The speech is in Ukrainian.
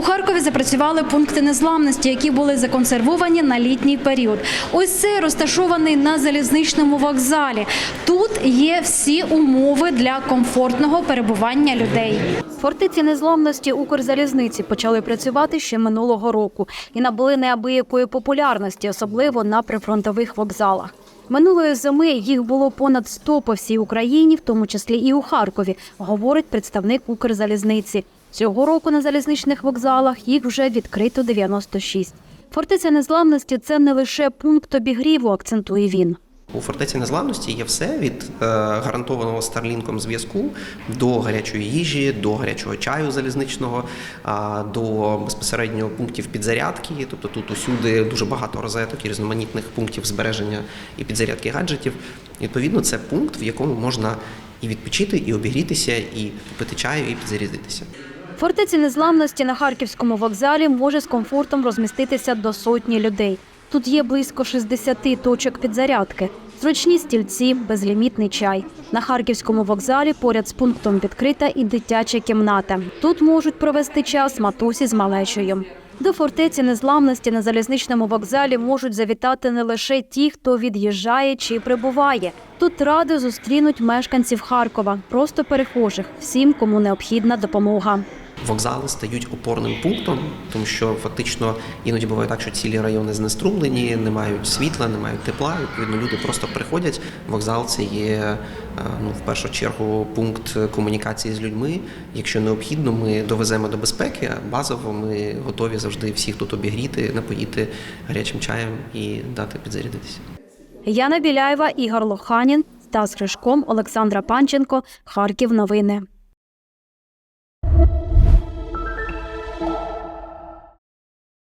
У Харкові запрацювали пункти незламності, які були законсервовані на літній період. Ось цей розташований на залізничному вокзалі. Тут є всі умови для комфортного перебування людей. Фортиці незламності Укрзалізниці почали працювати ще минулого року і набули неабиякої популярності, особливо на прифронтових вокзалах. Минулої зими їх було понад 100 по всій Україні, в тому числі і у Харкові, говорить представник Укрзалізниці. Цього року на залізничних вокзалах їх вже відкрито 96. Фортеця незламності це не лише пункт обігріву, акцентує він. У фортеці незламності є все від е, гарантованого старлінком зв'язку до гарячої їжі, до гарячого чаю залізничного, а, до безпосередньо пунктів підзарядки. Тобто тут усюди дуже багато розеток і різноманітних пунктів збереження і підзарядки гаджетів. Відповідно, це пункт, в якому можна і відпочити, і обігрітися, і попити чаю, і підзарядитися. Фортеці незламності на харківському вокзалі може з комфортом розміститися до сотні людей. Тут є близько 60 точок підзарядки, зручні стільці, безлімітний чай. На харківському вокзалі поряд з пунктом відкрита і дитяча кімната. Тут можуть провести час матусі з малечою. До фортеці незламності на залізничному вокзалі можуть завітати не лише ті, хто від'їжджає чи прибуває. Тут ради зустрінуть мешканців Харкова, просто перехожих, всім, кому необхідна допомога. Вокзали стають опорним пунктом, тому що фактично іноді буває так, що цілі райони знеструмлені, не мають світла, не мають тепла. Відповідно, люди просто приходять. Вокзал це є е, ну в першу чергу пункт комунікації з людьми. Якщо необхідно, ми довеземо до безпеки. Базово ми готові завжди всіх тут обігріти, напоїти гарячим чаєм і дати підзарядитися. Яна Біляєва, Ігор Лоханін, Стас Гришком, Олександра Панченко. Харків. Новини.